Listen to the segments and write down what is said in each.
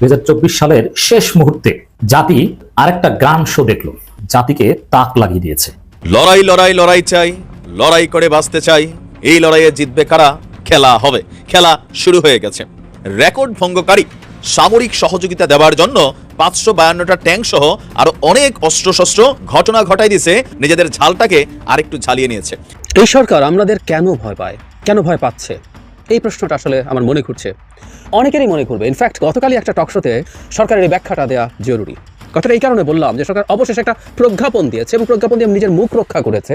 দুই সালের শেষ মুহূর্তে জাতি আরেকটা গান শো দেখল। জাতিকে তাক লাগিয়ে দিয়েছে। লড়াই লড়াই লড়াই চাই লড়াই করে বাঁচতে চাই। এই লড়াইয়ে জিতবে কারা? খেলা হবে। খেলা শুরু হয়ে গেছে। রেকর্ড ভঙ্গকারী সামরিক সহযোগিতা দেওয়ার জন্য পাঁচশো বায়ান্নটা ট্যাঙ্ক সহ আরও অনেক অস্ত্রশস্ত্র ঘটনা ঘটাই দিছে নিজেদের ঝালটাকে আরেকটু ঝালিয়ে নিয়েছে। এই সরকার আমাদের কেন ভয় পায়? কেন ভয় পাচ্ছে? এই প্রশ্নটা আসলে আমার মনে ঘুরছে। অনেকেরই মনে ঘুরবে। ইনফ্যাক্ট গতকালই একটা টকশোতে সরকারের এই ব্যাখ্যাটা দেওয়া জরুরি। কথাটা এই কারণে বললাম যে সরকার অবশেষে একটা প্রজ্ঞাপন দিয়েছে এবং প্রজ্ঞাপন দিয়ে নিজের মুখ রক্ষা করেছে।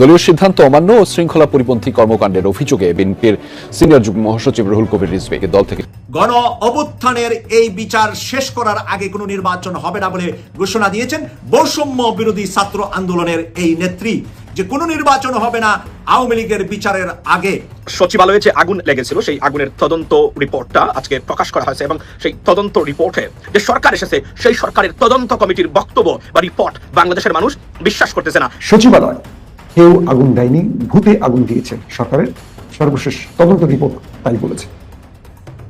দলীয় সিদ্ধান্ত অমান্য ও শৃঙ্খলা পরিপন্থী কর্মকাণ্ডের অভিযোগে বিএনপির সিনিয়র যুগ্ম মহাসচিব রুহুল কবির রিজভিকে দল থেকে গণ অভ্যুত্থানের এই বিচার শেষ করার আগে কোনো নির্বাচন হবে না বলে ঘোষণা দিয়েছেন বৈষম্য বিরোধী ছাত্র আন্দোলনের এই নেত্রী। যে কোনো নির্বাচন হবে না আওয়ামী লীগের বিচারের আগে। সচিবালয়ে যে আগুন লেগেছিল সেই আগুনের তদন্ত রিপোর্টটা আজকে প্রকাশ করা হয়েছে এবং সেই তদন্ত রিপোর্টে যে সরকার এসেছে সেই সরকারের তদন্ত কমিটির বক্তব্য বা রিপোর্ট বাংলাদেশের মানুষ বিশ্বাস করতেছে না। সচিবালয় কেউ আগুন দেয়নি ভূতে আগুন দিয়েছে সরকারের। সর্বশেষ তদন্ত রিপোর্ট তাই বলেছে।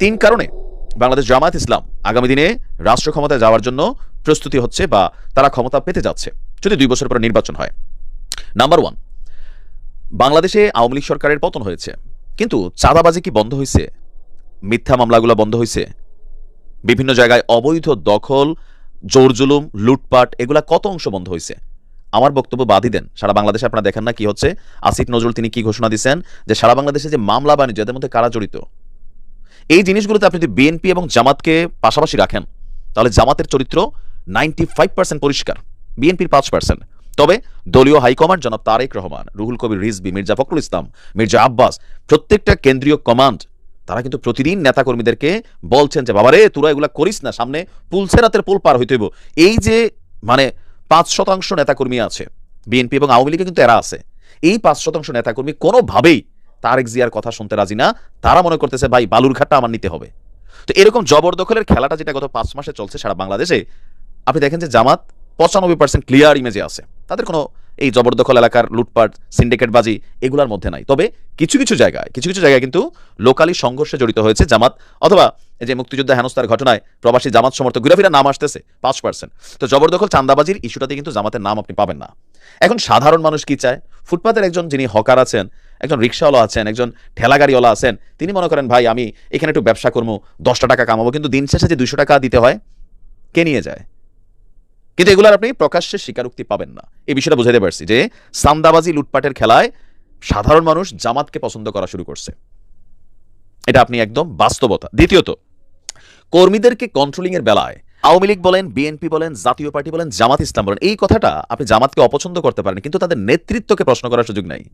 তিন কারণে বাংলাদেশ জামায়াত ইসলাম আগামী দিনে রাষ্ট্র ক্ষমতায় যাওয়ার জন্য প্রস্তুতি হচ্ছে বা তারা ক্ষমতা পেতে যাচ্ছে যদি দুই বছর পরে নির্বাচন হয়। নাম্বার ওয়ান বাংলাদেশে আওয়ামী লীগ সরকারের পতন হয়েছে। কিন্তু চাঁদাবাজি কি বন্ধ হয়েছে? মিথ্যা মামলাগুলো বন্ধ হয়েছে। বিভিন্ন জায়গায় অবৈধ দখল, জোর জুলুম, লুটপাট, এগুলা কত অংশ বন্ধ হয়েছে? আমার বক্তব্য বাদই দেন। সারা বাংলাদেশে আপনারা দেখেন না কি হচ্ছে। আসিফ নজরুল তিনি কি ঘোষণা দিচ্ছেন? যে সারা বাংলাদেশে যে মামলা বাণিজ্য, এদের মধ্যে কারা জড়িত? এই জিনিসগুলোতে আপনি যদি বিএনপি এবং জামাতকে পাশাপাশি রাখেন, তাহলে জামাতের চরিত্র নাইনটি ফাইভ পার্সেন্ট পরিষ্কার বিএনপির পাঁচ পার্সেন্ট তবে দলীয় হাইকমান্ড জনাব তারেক রহমান, রুহুল কবির রিজবি মির্জা ফখরুল ইসলাম, মির্জা আব্বাস, প্রত্যেকটা কেন্দ্রীয় কমান্ড, তারা কিন্তু প্রতিদিন নেতাকর্মীদেরকে বলছেন যে, বাবারে, তোরা এগুলা করিস না, সামনে পুলসেরাতের পুল পার হইতে হইব। এই যে মানে পাঁচ শতাংশ নেতাকর্মী আছে বিএনপি এবং আওয়ামী লীগে কিন্তু এরা আছে। এই পাঁচ শতাংশ নেতাকর্মী কোনোভাবেই তারেক জিয়ার কথা শুনতে রাজি না, তারা মনে করতেছে, ভাই বালুরঘাটটা আমার নিতে হবে। তো এরকম জবরদখলের খেলাটা যেটা গত পাঁচ মাসে চলছে সারা বাংলাদেশে, আপনি দেখেন যে জামাত পঁচানব্বই পার্সেন্ট ক্লিয়ার ইমেজে আছে। তাদের কোনো এই জবরদখল এলাকার লুটপাট সিন্ডিকেটবাজি এগুলোর মধ্যে নাই। তবে কিছু কিছু জায়গায়, কিছু কিছু জায়গায় কিন্তু লোকালি সংঘর্ষে জড়িত হয়েছে জামাত অথবা এই যে মুক্তিযুদ্ধ হেনস্থার ঘটনায় প্রবাসী জামাত সমর্থক ঘুরাফিরা নাম আসতেছে, পাঁচ পার্সেন্ট তো জবরদখল চান্দাবাজির ইস্যুটাতে কিন্তু জামাতের নাম আপনি পাবেন না। এখন সাধারণ মানুষ কি চায়? ফুটপাতের একজন যিনি হকার আছেন একজন রিক্সাওয়ালা আছেন, একজন ঠেলাগাড়িওয়ালা আছেন, তিনি মনে করেন, ভাই, আমি এখানে একটু ব্যবসা করব, দশটা টাকা কামাবো। কিন্তু দিন শেষে যে দুশো টাকা দিতে হয়, কে নিয়ে যায়? কিন্তু এগুলোর আপনি প্রকাশ্যে স্বীকারোক্তি পাবেন না। এই বিষয়টা বুঝাইতে পারছি যে সান্দাবাজি লুটপাটের খেলায় সাধারণ মানুষ জামাতকে পছন্দ করা শুরু করছে। এটা আপনি একদম বাস্তবতা। দ্বিতীয়ত, কর্মীদেরকে কন্ট্রোলিংয়ের বেলায় আওয়ামী লীগ বলেন, বিএনপি বলেন, জাতীয় পার্টি বলেন, জামাত ইসলাম বলেন, এই কথাটা আপনি জামাতকে অপছন্দ করতে পারেন, কিন্তু তাদের নেতৃত্বকে প্রশ্ন করার সুযোগ নাই।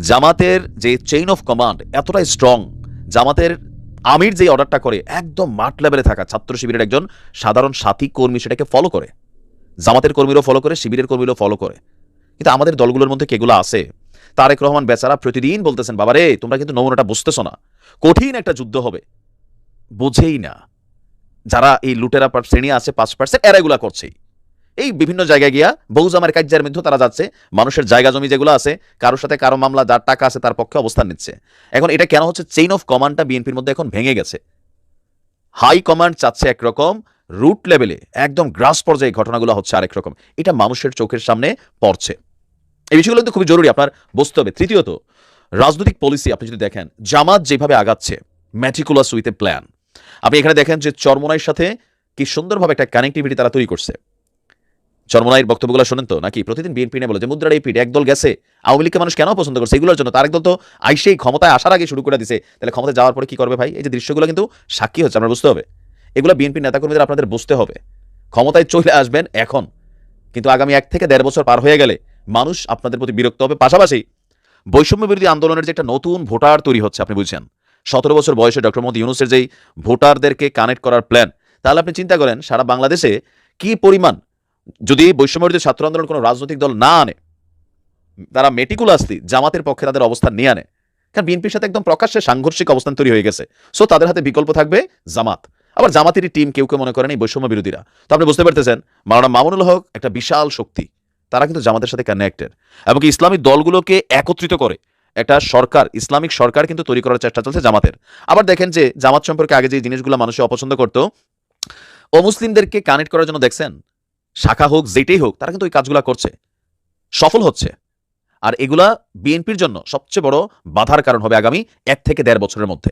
জামাতের যে চেইন অফ কমান্ড এতটাই স্ট্রং জামাতের আমির যে অর্ডারটা করে, একদম মাঠ লেভেলে থাকা ছাত্র শিবিরের একজন সাধারণ সাথী কর্মী সেটাকে ফলো করে। জামাতের কর্মীরাও ফলো করে, শিবিরের কর্মীরাও ফলো করে। কিন্তু আমাদের দলগুলোর মধ্যে কেগুলো আছে? তারেক রহমান বেচারা প্রতিদিন বলতেছেন বাবা রে তোমরা কিন্তু নমুনাটা বুঝতেছো না। কঠিন একটা যুদ্ধ হবে। বোঝেই না। যারা এই লুটেরা শ্রেণি আছে, পাঁচ পার্সেন্ট এরা এগুলা করছেই এই বিভিন্ন জায়গায় গিয়া বহুজামের কার্যের মধ্যে তারা যাচ্ছে। মানুষের জায়গা জমি যেগুলো আছে, কারোর সাথে কারও মামলা, যার টাকা আছে তার পক্ষে অবস্থান নিচ্ছে। এখন এটা কেন হচ্ছে? চেইন অফ কমান্ডটা বিএনপির মধ্যে এখন ভেঙে গেছে। হাই কমান্ড চাচ্ছে একরকম রুট লেভেলে একদম গ্রাস পর্যায়ে ঘটনাগুলো হচ্ছে আরেক রকম। এটা মানুষের চোখের সামনে পড়ছে। এই বিষয়গুলো কিন্তু খুবই জরুরি, আপনার বুঝতে হবে। তৃতীয়ত, রাজনৈতিক পলিসি আপনি যদি দেখেন, জামাত যেভাবে আগাচ্ছে ম্যাটিকুলাস উইথ এ প্ল্যান আপনি এখানে দেখেন যে চরমোনাইয়ের সাথে কি সুন্দরভাবে একটা কানেক্টিভিটি তারা তৈরি করছে। চরমোনাইয়ের বক্তব্যগুলো শোনেন তো? নাকি প্রতিদিন বিএনপি নিয়ে বলে যে মুদ্রার এই পিঠ একদল গেছে। আওয়ামী লীগকে মানুষ কেন পছন্দ করছে? এগুলোর জন্য তার একদল তো আইসেই ক্ষমতায় আসার আগে শুরু করে দিছে। তাহলে ক্ষমতায় যাওয়ার পরে কি করবে ভাই? এই যে দৃশ্যগুলো কিন্তু সাক্ষী হচ্ছে, আপনার বুঝতে হবে। এগুলো বিএনপি নেতাকর্মীদের আপনাদের বুঝতে হবে। ক্ষমতায় চলে আসবেন এখন। কিন্তু আগামী এক থেকে দেড় বছর পার হয়ে গেলে মানুষ আপনাদের প্রতি বিরক্ত হবে। পাশাপাশি বৈষম্য বিরোধী আন্দোলনের যে একটা নতুন ভোটার তৈরি হচ্ছে, আপনি বুঝছেন? সতেরো বছর বয়সে ডক্টর মোহাম্মদ ইউনুসের যেই ভোটারদেরকে কানেক্ট করার প্ল্যান তাহলে আপনি চিন্তা করেন, সারা বাংলাদেশে কি পরিমাণ যদি বৈষম্যবিরোধী ছাত্র আন্দোলন কোনো রাজনৈতিক দল না আনে, তারা মেটিকুলাসলি জামাতের পক্ষে তাদের অবস্থান নিয়ে আনে, কারণ বিএনপির সাথে একদম প্রকাশ্যে সাংঘর্ষিক অবস্থান তৈরি হয়ে গেছে সো তাদের হাতে বিকল্প থাকবে জামাত, আবার জামাতেরই টিম কেউ কেউ মনে করেন এই বৈষম্য বিরোধীরা তো আপনি বুঝতে পারতেছেন, মাওলানা মামুনুল হক একটা বিশাল শক্তি, তারা কিন্তু জামাতের সাথে কানেক্টেড এবং কি ইসলামিক দলগুলোকে একত্রিত করে একটা সরকার, ইসলামিক সরকার কিন্তু তৈরি করার চেষ্টা চলছে জামাতের। আবার দেখেন যে জামাত সম্পর্কে আগে যে জিনিসগুলো মানুষ অপছন্দ করতো, ও মুসলিমদেরকে কানেক্ট করার জন্য দেখছেন, শাখা হোক, যেটাই হোক, তারা কিন্তু ওই কাজগুলো করছে। সফল হচ্ছে। আর এগুলা বিএনপির জন্য সবচেয়ে বড় বাধার কারণ হবে আগামী এক থেকে দেড় বছরের মধ্যে।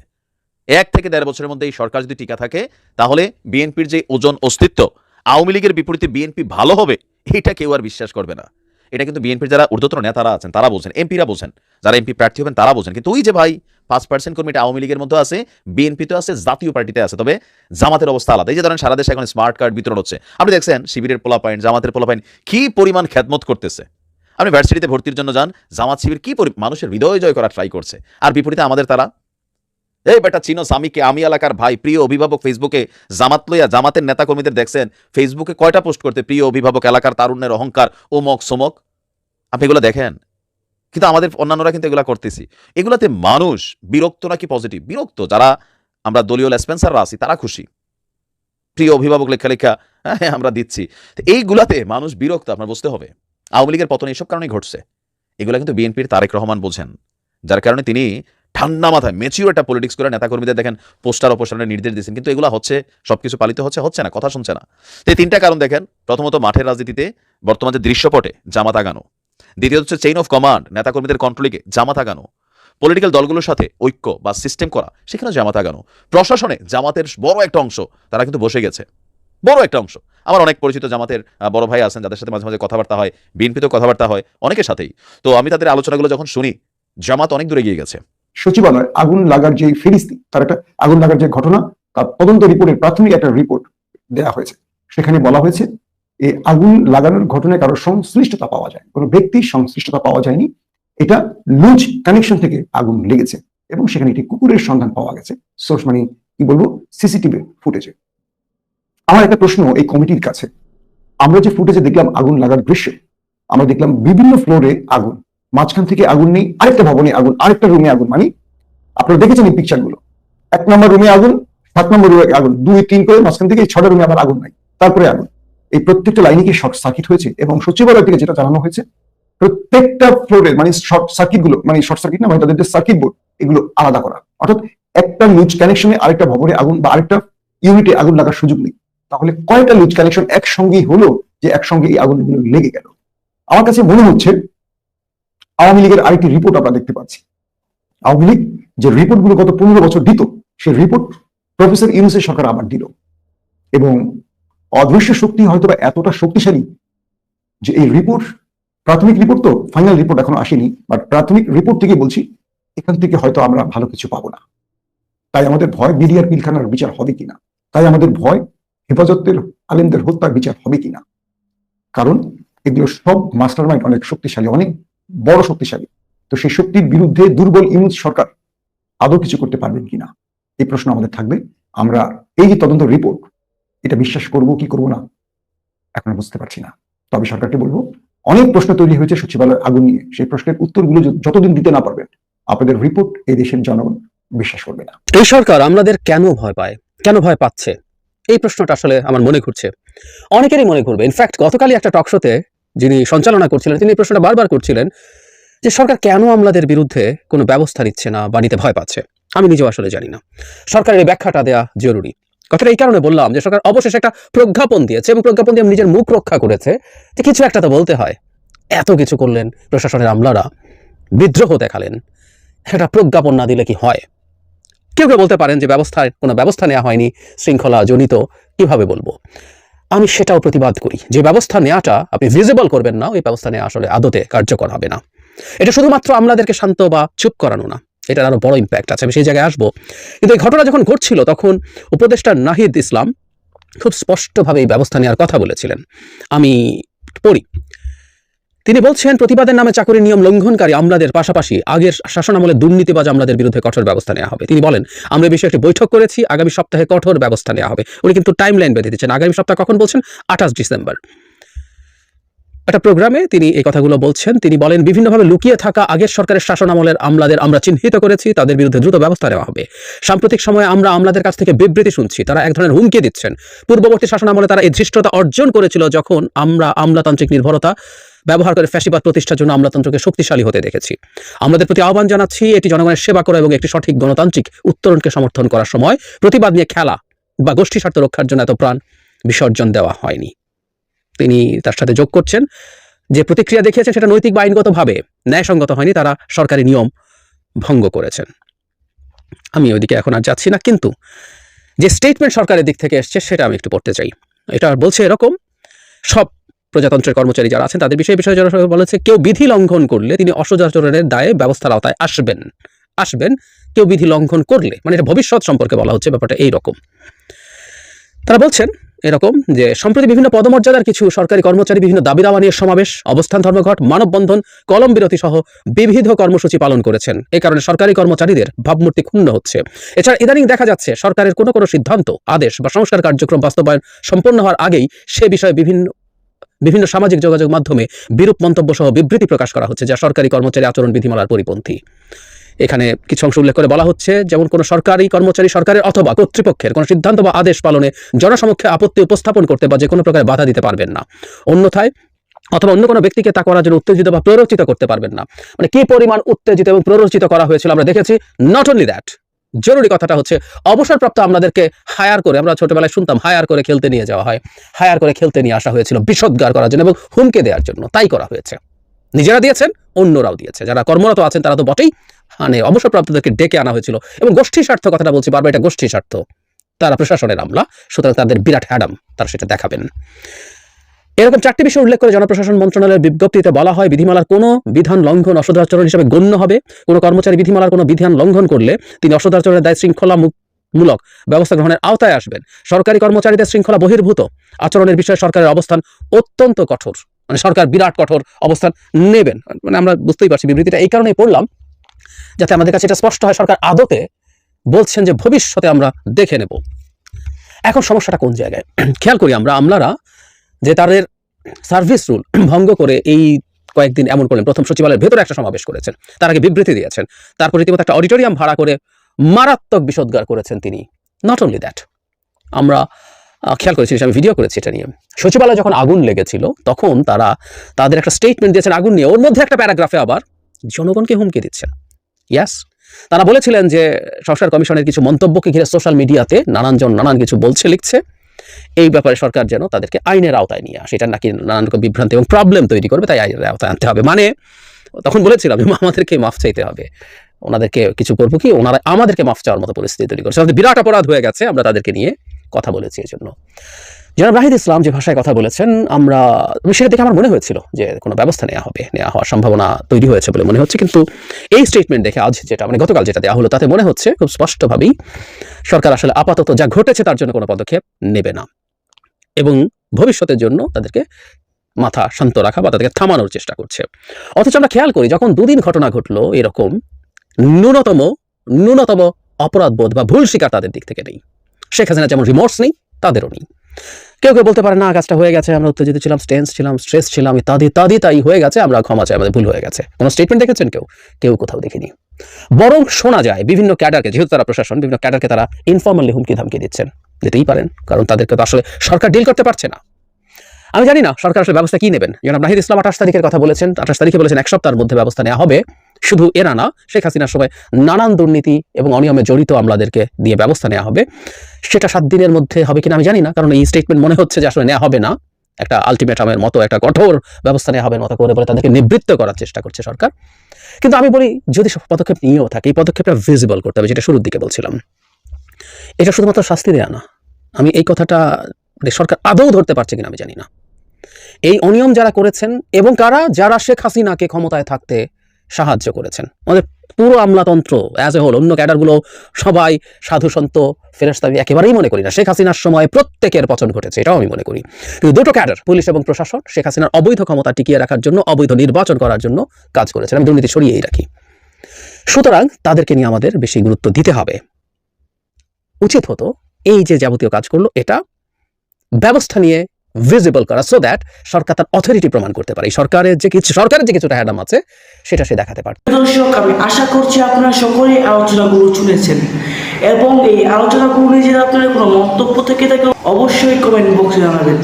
এক থেকে দেড় বছরের মধ্যে এই সরকার যদি টিকা থাকে, তাহলে বিএনপির যে ওজন, অস্তিত্ব, আওয়ামী লীগের বিপরীতে বিএনপি ভালো হবে, এটা কেউ আর বিশ্বাস করবে না। এটা কিন্তু বিএনপির যারা ঊর্ধ্বতন নেতারা আছেন, তারা বোঝেন এমপিরা বোঝেন যারা এমপি প্রার্থী হবেন তারা বোঝেন কিন্তু ওই যে ভাই, পাঁচ পার্সেন্ট কর্মীটা আওয়ামী লীগের মধ্যে আছে বিএনপি তো আছে, জাতীয় পার্টিতে আছে, তবে জামাতের অবস্থা আলাদা। এই যে ধরেন সারা দেশে এখন স্মার্ট কার্ড বিতরণ হচ্ছে। আপনি দেখছেন শিবিরের পোলা পয়েন্ট জামাতের পোলা পয়েন্ট কি পরিমাণ খ্যাতমত করতেছে। আপনি ভার্সিটিতে ভর্তির জন্য যান, জামাত শিবির কি মানুষের হৃদয় জয় করা ট্রাই করছে। আর বিপরীতে আমাদের তারা এই বেটা চিনো স্বামীকে, আমি এলাকার ভাই, প্রিয় অভিভাবক ফেসবুকে জামাত লইয়া জামাতের নেতাকর্মীদের দেখছেন। ফেসবুকে কয়টা পোস্ট করতে? প্রিয় অভিভাবক, এলাকার তারুণ্যের অহংকার, ওমক সোমক। আপনি এগুলো দেখেন? কিন্তু আমাদের অন্যান্যরা কিন্তু এগুলো করতেছি। এগুলাতে মানুষ বিরক্ত নাকি পজিটিভ বিরক্ত। যারা আমরা দলীয় লেসপেন্সাররা আছি, তারা খুশি। প্রিয় অভিভাবক লেখা লেখা হ্যাঁ আমরা দিচ্ছি। এইগুলাতে মানুষ বিরক্ত, আপনার বুঝতে হবে। আওয়ামী লীগের পতন এইসব কারণেই ঘটছে। এগুলো কিন্তু বিএনপির তারেক রহমান বোঝেন। যার কারণে তিনি ঠান্ডা মাথায় মেচিউর একটা পলিটিক্স করে নেতাকর্মীদের দেখেন পোস্টার অপসারণের নির্দেশ দিয়েছেন। কিন্তু এগুলো হচ্ছে, সবকিছু পালিত হচ্ছে হচ্ছে না, কথা শুনছে না। এই তিনটা কারণ দেখেন, প্রথমত মাঠের রাজনীতিতে বর্তমান যে দৃশ্যপটে জামাত আগানো। দ্বিতীয়ত হচ্ছে চেইন অফ কমান্ড নেতাকর্মীদের কন্ট্রোলিকে জামাত আগানো। পলিটিক্যাল দলগুলোর সাথে ঐক্য বা সিস্টেম করা সেখানে জামাত আগানো। প্রশাসনে জামাতের বড় একটা অংশ, তারা কিন্তু বসে গেছে। বড় একটা অংশ। আমার অনেক পরিচিত জামাতের বড় ভাই আছেন, যাদের সাথে মাঝে মাঝে কথাবার্তা হয়, বিএনপিতেও কথাবার্তা হয়, অনেকের সাথেই। তো আমি তাদের আলোচনাগুলো যখন শুনি, জামাত অনেক দূরে গিয়ে গেছে। সচিবালয় আগুন লাগার যে ফিরিস্তি, তার একটা আগুন লাগার যে ঘটনা, তার তদন্ত রিপোর্টের প্রাথমিক একটা রিপোর্ট দেয়া হয়েছে। সেখানে বলা হয়েছে এই আগুন লাগানোর ঘটনায় কারও সংশ্লিষ্টতা পাওয়া যায়, কোনো ব্যক্তির সংশ্লিষ্টতা পাওয়া যায়নি। এটা লুজ কানেকশন থেকে আগুন লেগেছে এবং সেখানে একটি কুকুরের সন্ধান পাওয়া গেছে। সোর্স মানে কি বলব? সিসিটিভি ফুটেজে আমার একটা প্রশ্ন এই কমিটির কাছে। আমরা যে ফুটেজে দেখলাম আগুন লাগার দৃশ্য, আমরা দেখলাম বিভিন্ন ফ্লোরে আগুন। মাঝখান থেকে আগুন নেই, আরেকটা ভবনে আগুন, আরেকটা রুমে আগুন। মানে আপনারা দেখেছেন এই পিকচারগুলো। এক নম্বর রুমে আগুন, সাত নম্বর রুমে আগুন। দুই, তিন করে মাঝখান থেকে ছটা রুমে আবার আগুন নাই। তারপরে আগুন। এই প্রত্যেকটা লাইনে কি শর্ট সার্কিট হয়েছে? এবং সচিবালয় থেকে যেটা জানানো হয়েছে, প্রত্যেকটা ফ্লোরে মানে শর্ট সার্কিটগুলো মানে শর্ট সার্কিট না মানে তাদের যে সার্কিট বোর্ড এগুলো আলাদা করা। অর্থাৎ একটা লুজ কানেকশনে আরেকটা ভবনে আগুন বা আরেকটা ইউনিটে আগুন লাগার সুযোগ নেই। তাহলে কয়টা লুজ কানেকশন একসঙ্গেই হলো যে একসঙ্গে এই আগুনগুলো লেগে গেল? আমার কাছে মনে হচ্ছে আওয়ামী লীগের আরেকটি রিপোর্ট আমরা দেখতে পাচ্ছি। আওয়ামী লীগ যে রিপোর্টগুলো গত পনেরো বছর দিত, সেই রিপোর্ট প্রফেসর ইউনুসের সরকার আবার দিল। এবং অদৃশ্য শক্তি হয়তো এতটা শক্তিশালী যে এই রিপোর্ট প্রাথমিক রিপোর্ট তো ফাইনাল রিপোর্ট এখনও আসেনি বাট প্রাথমিক রিপোর্ট থেকে বলছি, এখান থেকে হয়তো আমরা ভালো কিছু পাবো না। তাই আমাদের ভয় বিডিআর পিলখানার বিচার হবে কিনা? তাই আমাদের ভয় হেফাজতের আলেমদের হত্যার বিচার হবে কিনা? কারণ এগুলো সব মাস্টার মাইন্ড অনেক শক্তিশালী, অনেক বড় শক্তিশালী। তো সেই শক্তির বিরুদ্ধে দুর্বল ইউনুস সরকার আদৌ কিছু করতে পারবেন কিনা, এই প্রশ্ন আমাদের থাকবে। আমরা এই যে তদন্ত রিপোর্ট এটা বিশ্বাস করব কি করব না, এখন বুঝতে পারছি না। তবে সরকারকে বলব, অনেক প্রশ্ন তৈরি হয়েছে সচিবালয়ের আগুন নিয়ে। সেই প্রশ্নের উত্তরগুলো যতদিন দিতে না পারবেন, আপনাদের রিপোর্ট এই দেশের জনগণ বিশ্বাস করবে না। এই সরকার আমাদের কেন ভয় পায়? কেন ভয় পাচ্ছে? এই প্রশ্নটা আসলে আমার মনে ঘুরছে। অনেকেরই মনে ঘুরবে। ইনফ্যাক্ট গতকালই একটা টকশোতে যিনি সঞ্চালনা করছিলেন, তিনি এই প্রশ্নটা বারবার করছিলেন যে সরকার কেন আমলাদের বিরুদ্ধে কোনো ব্যবস্থা নিচ্ছে না বা নিতে ভয় পাচ্ছে? আমি নিজেও আসলে জানি না। সরকারের ব্যাখ্যাটা দেওয়া জরুরি। কথাটা এই কারণে বললাম যে সরকার অবশেষে একটা প্রজ্ঞাপন দিয়েছে এবং প্রজ্ঞাপন দিয়ে নিজের মুখ রক্ষা করেছে যে কিছু একটা তো বলতে হয়। এত কিছু করলেন প্রশাসনের আমলারা। বিদ্রোহ দেখালেন। একটা প্রজ্ঞাপন না দিলে কি হয়? কেউ কেউ বলতে পারেন যে ব্যবস্থায় কোনো ব্যবস্থা নেওয়া হয়নি শৃঙ্খলা জনিত কীভাবে বলব? আমি সেটাও প্রতিবাদ করি। যে ব্যবস্থা নেওয়াটা আপনি ভিজিবল করবেন না, ওই ব্যবস্থা নেওয়া আসলে আদতে কার্যকর হবে না। এটা শুধুমাত্র আমাদেরকে শান্ত বা চুপ করানো না, এটার আরও বড় ইম্প্যাক্ট আছে। আমি সেই জায়গায় আসব। কিন্তু এই ঘটনা যখন ঘটছিল, তখন উপদেষ্টা নাহিদ ইসলাম খুব স্পষ্টভাবে এই ব্যবস্থা নেওয়ার কথা বলেছিলেন। আমি পড়ি। তিনি বলছেন, প্রতিবাদের নামে চাকরির নিয়ম লঙ্ঘনকারী আমলাদের পাশাপাশি আগের শাসনামলে দুর্নীতিবাজ আমলাদের বিরুদ্ধে কঠোর ব্যবস্থা নেওয়া হবে। তিনি বলেন, আমরা বিষয়ে একটি বৈঠক করেছি, আগামী সপ্তাহে কঠোর ব্যবস্থা নেওয়া হবে। উনি কিন্তু টাইম লাইন বেঁধে দিচ্ছেন। আগামী সপ্তাহ কখন বলছেন? আঠাশ ডিসেম্বর। একটা প্রোগ্রামে তিনি এই কথাগুলো বলছেন। তিনি বলেন, বিভিন্নভাবে লুকিয়ে থাকা আগের সরকারের শাসনামলের আমলাদের আমরা চিহ্নিত করেছি, তাদের বিরুদ্ধে দ্রুত ব্যবস্থা নেওয়া হবে। সাম্প্রতিক সময়ে আমরা আমলাদের কাছ থেকে বিবৃতি শুনছি, তারা এক ধরনের হুমকি দিচ্ছেন। পূর্ববর্তী শাসনামলে তারা এই ধৃষ্টতা অর্জন করেছিল যখন আমরা আমলাতান্ত্রিক নির্ভরতা ব্যবহার করে ফ্যাসিবাদ প্রতিষ্ঠার জন্য আমলাতন্ত্রকে শক্তিশালী হতে দেখেছি। আমাদের প্রতি আহ্বান জানাচ্ছি এটি জনগণের সেবা করা এবং একটি সঠিক গণতান্ত্রিক উত্তরণকে সমর্থন করার সময় প্রতিবাদ নিয়ে খেলা বা গোষ্ঠী স্বার্থ রক্ষার জন্য এত প্রাণ বিসর্জন দেওয়া হয়নি। তিনি তার সাথে যোগ করছেন। যে প্রতিক্রিয়া দেখিয়েছেন সেটা নৈতিক বা আইনগতভাবে ন্যায়সঙ্গত হয়নি, তারা সরকারি নিয়ম ভঙ্গ করেছেন। আমি ওইদিকে এখন আর যাচ্ছি না, কিন্তু যে স্টেটমেন্ট সরকারের দিক থেকে এসছে সেটা আমি একটু পড়তে চাই। এটা বলছে এরকম, সব প্রজাতন্ত্রের কর্মচারী যারা আছেন, তাদের বিষয়ে বিষয়ে যারা বলেছে, কেউ বিধি লঙ্ঘন করলে তিনি অসদাচরণের দায়ে ব্যবস্থার আওতায় আসবেন। আসবেন, কেউ বিধি লঙ্ঘন করলে মানে এটা ভবিষ্যৎ সম্পর্কে বলা হচ্ছে, ব্যাপারটা এইরকম তারা বলছেন এরকম যে, সম্প্রতি বিভিন্ন পদমর্যাদার কিছু সরকারি কর্মচারী বিভিন্ন দাবি দাওয়া নিয়ে সমাবেশ, অবস্থান ধর্মঘট, মানববন্ধন, কলম বিরতি সহ বিবিধ কর্মসূচি পালন করেছেন। এ কারণে সরকারি কর্মচারীদের ভাবমূর্তি ক্ষুণ্ণ হচ্ছে। এছাড়া ইদানিং দেখা যাচ্ছে, সরকারের কোনো কোনো সিদ্ধান্ত, আদেশ বা সংস্কার কার্যক্রম বাস্তবায়ন সম্পন্ন হওয়ার আগেই সে বিষয়ে বিভিন্ন বিভিন্ন সামাজিক যোগাযোগ মাধ্যমে বিরূপ মন্তব্য সহ বিবৃতি প্রকাশ করা হচ্ছে, যা সরকারি কর্মচারী আচরণ বিধিমালার পরিপন্থী। এখানে কিছু অংশ উল্লেখ করে বলা হচ্ছে, যেমন কোনো সরকারি কর্মচারী সরকারের অথবা কর্তৃপক্ষের কোনো সিদ্ধান্ত বা আদেশ পালনে জনসমক্ষে আপত্তি উপস্থাপন করতে বা যে কোনো প্রকার বাধা দিতে পারবেন না। অন্যথায়, অথবা অন্য কোনো ব্যক্তিকে তা করার জন্য উত্তেজিত বা প্ররোচিত করতে পারবেন না। মানে কি পরিমাণ উত্তেজিত এবং প্ররোচিত করা হয়েছিল আমরা দেখেছি নট অনলি দ্যাট জরুরি কথাটা হচ্ছে, অবসরপ্রাপ্ত আমাদেরকে হায়ার করে, আমরা ছোটবেলায় শুনতাম হায়ার করে খেলতে নিয়ে যাওয়া হয়। হায়ার করে খেলতে নিয়ে আসা হয়েছিল বিষদগার করার জন্য এবং হুমকে দেওয়ার জন্য। তাই করা হয়েছে। নিজেরা দিয়েছেন, অন্যরাও দিয়েছে। যারা কর্মরত আছেন, তারা তো বটেই মানে অবসরপ্রাপ্তদেরকে ডেকে আনা হয়েছিল এবং গোষ্ঠী স্বার্থ কথাটা বলছি, বারবার এটা গোষ্ঠী স্বার্থ। তারা প্রশাসনের আমলা, সুতরাং তাদের বিরাট হ্যাডাম, তারা সেটা দেখাবেন। এরকম চারটি বিষয় উল্লেখ করে জনপ্রশাসন মন্ত্রণালয়ের বিজ্ঞপ্তিতে বলা হয়, বিধিমালার কোনো বিধান লঙ্ঘন অসদাচরণ হিসেবে গণ্য হবে। কোনো কর্মচারী বিধিমালার কোনো বিধান লঙ্ঘন করলে তিনি অসদাচরণের দায় শৃঙ্খলা মূলক ব্যবস্থা গ্রহণের আওতায় আসবেন। সরকারি কর্মচারীদের শৃঙ্খলা বহির্ভূত। আচরণের বিষয়ে সরকারের অবস্থান অত্যন্ত কঠোর। মানে সরকার বিরাট কঠোর অবস্থান নেবেন। মানে আমরা বুঝতেই পারছি বিবৃতিটা। এই কারণেই পড়লাম, যাতে আমাদের কাছে এটা স্পষ্ট হয়। সরকার আদতে বলছেন যে ভবিষ্যতে আমরা দেখে নেব। এখন সমস্যাটা কোন জায়গায়? খেয়াল করি আমরা, আমলারা যে তাদের সার্ভিস রুল ভঙ্গ করে এই কয়েকদিন এমন করলেন। প্রথম সচিবালয়ের ভেতরে একটা সমাবেশ করেছেন। তার আগে বিবৃতি দিয়েছেন। তারপর রীতিমতো একটা অডিটোরিয়াম ভাড়া করে মারাত্মক বিষোদ্গার করেছেন তিনি। নট অনলি দ্যাট আমরা খেয়াল করেছি, আমি ভিডিও করেছি এটা নিয়ে। সচিবালয় যখন আগুন লেগেছিল, তখন তারা তাদের একটা স্টেটমেন্ট দিয়েছেন আগুন নিয়ে। ওর মধ্যে একটা প্যারাগ্রাফে আবার জনগণকে হুমকি দিচ্ছেন। ইয়াস তারা বলেছিলেন যে সংস্কার কমিশনের কিছু মন্তব্যকে ঘিরে সোশ্যাল মিডিয়াতে নানানজন নানান কিছু বলছে, লিখছে। এই ব্যাপারে সরকার যেন তাদেরকে আইনের আওতায় নিয়ে আসে। এটা নাকি নানান রকম বিভ্রান্তি এবং প্রবলেম তৈরি করবে, তাই আইনের আওতায় আনতে হবে। মানে তখন বলেছিলাম আমাদেরকে মাফ চাইতে হবে। ওনাদেরকে কিছু করব কি? ওনারা আমাদেরকে মাফ চাওয়ার মতো পরিস্থিতি তৈরি করছে। বিরাট অপরাধ হয়ে গেছে, আমরা তাদেরকে নিয়ে কথা বলেছি এই জন্য জনাব রাহিদ ইসলাম যে ভাষায় কথা বলেছেন, আমরা, সেটা দেখে আমার মনে হয়েছিল যে কোনো ব্যবস্থা নেওয়া হবে নেওয়া হওয়ার সম্ভাবনা তৈরি হয়েছে বলে মনে হচ্ছে। কিন্তু এই স্টেটমেন্ট দেখে আজ যেটা মানে গতকাল যেটা দেওয়া হলো, তাতে মনে হচ্ছে খুব স্পষ্টভাবেই সরকার আসলে আপাতত যা ঘটেছে তার জন্য কোনো পদক্ষেপ নেবে না। এবং ভবিষ্যতের জন্য তাদেরকে মাথা শান্ত রাখা বা তাদেরকে থামানোর চেষ্টা করছে। অথচ আমরা খেয়াল করি, যখন দুদিন ঘটনা ঘটলো, এরকম ন্যূনতম ন্যূনতম অপরাধবোধ বা ভুল শিকার তাদের দিক থেকে নেই। শেখ হাসিনা যেমন রিমোর্স নেই, তাদেরও নেই। কেউ কেউ বলতে পারে, না, কাজটা হয়ে গেছে, আমরা উত্তেজিত ছিলাম টেন্স ছিলাম স্ট্রেস ছিলাম, ইত্যাদি ইত্যাদি, তাই হয়ে গেছে, আমরা ক্ষমা চাই, আমাদের ভুল হয়ে গেছে। কোনো স্টেটমেন্ট দেখেছেন কেউ? কেউ কোথাও দেখিনি। বরং শোনা যায়, বিভিন্ন ক্যাডারকে, যেহেতু তারা প্রশাসন, বিভিন্ন ক্যাডারকে তারা ইনফর্মালি হুমকি ধামকি দিচ্ছেন। দিতেই পারেন, কারণ তাদেরকে তো আসলে সরকার ডিল করতে পারছে না। আমি জানি না, সরকার আসলে ব্যবস্থা কি নেবেন? জনাব নাহিদ ইসলাম আঠাশ তারিখের কথা বলেছেন, আঠাশ তারিখে বলেছেন, এক সপ্তাহের মধ্যে ব্যবস্থা নেওয়া হবে। শুধু এরা না, শেখ হাসিনার সময় নানান দুর্নীতি এবং অনিয়মে জড়িত আমলাদেরকে দিয়ে ব্যবস্থা নেওয়া হবে। সেটা সাত দিনের মধ্যে হবে কিনা আমি জানি না। কারণ এই স্টেটমেন্ট মনে হচ্ছে যে আসলে নেওয়া হবে না। একটা আলটিমেটামের মতো, একটা কঠোর ব্যবস্থা নেওয়া হবে মতো করে বলে তাদেরকে নিবৃত্ত করার চেষ্টা করছে সরকার। কিন্তু আমি বলি, যদি সব পদক্ষেপ নিয়েও থাকে, এই পদক্ষেপটা ভিজিবল করতে হবে, যেটা শুরুর দিকে বলছিলাম। এটা শুধুমাত্র শাস্তি দেওয়া না। আমি এই কথাটা মানে সরকার আদৌ ধরতে পারছে কিনা আমি জানি না। এই অনিয়ম যারা করেছেন এবং কারা, যারা শেখ হাসিনাকে ক্ষমতায় থাকতে সাহায্য করেছেন, আমাদের পুরো আমলাতন্ত্র অ্যাজ এ হোল অন্য ক্যাডারগুলো সবাই সাধু সন্ত ফেরস্তা আমি একেবারেই মনে করি না। শেখ হাসিনার সময় প্রত্যেকের পচন ঘটেছে, এটাও আমি মনে করি। কিন্তু দুটো ক্যাডার, পুলিশ এবং প্রশাসন, শেখ হাসিনার অবৈধ ক্ষমতা টিকিয়ে রাখার জন্য, অবৈধ নির্বাচন করার জন্য কাজ করেছেন। আমি দুর্নীতি সরিয়েই রাখি। সুতরাং তাদেরকে নিয়ে আমাদের বেশি গুরুত্ব দিতে হবে। উচিত হতো এই যে যাবতীয় কাজ করল, এটা ব্যবস্থা নিয়ে ভিজিবল করা সো দ্যাট সরকার তার অথরিটি প্রমাণ করতে পারে। সরকারের যে কিছু সরকারের যে কিছুটা হ্যাডাম আছে, সেটা সে দেখাতে পারে দর্শক, আমি আশা করছি আপনারা সকলেই আলোচনাগুলো শুনেছেন। এবং এই আলোচনাগুলো নিয়ে যদি আপনার কোনো মন্তব্য থেকে থাকে অবশ্যই কমেন্ট বক্সে জানাবেন।